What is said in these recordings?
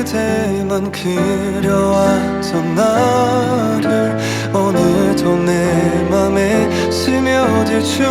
그대만 그려왔던 나를 오늘도 내 맘에 스며들죠.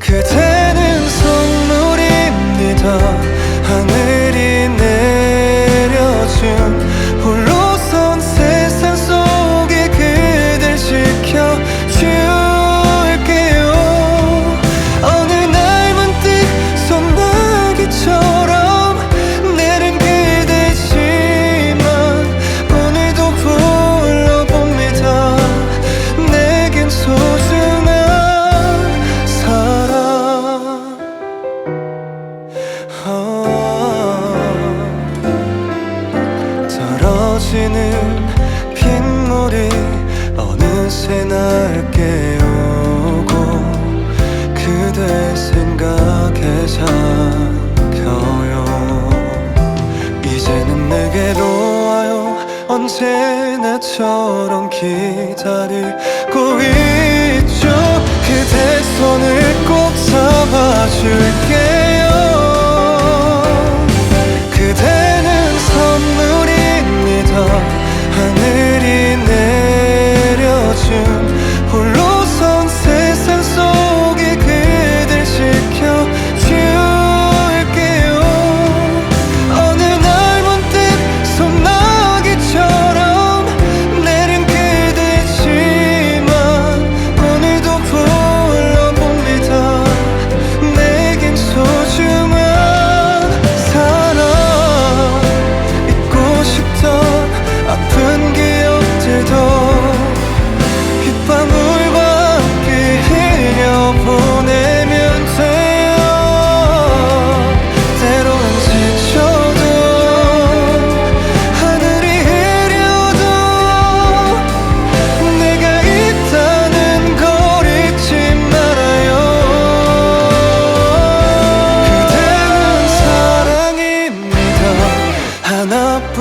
그대 빗물이 어느새 날 깨우고 그대 생각에 잠겨요. 이제는 내게로 와요. 언제나처럼 기다리고 있죠. 그대 손을 꼭 잡아줄게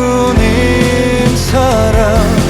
주님 사랑.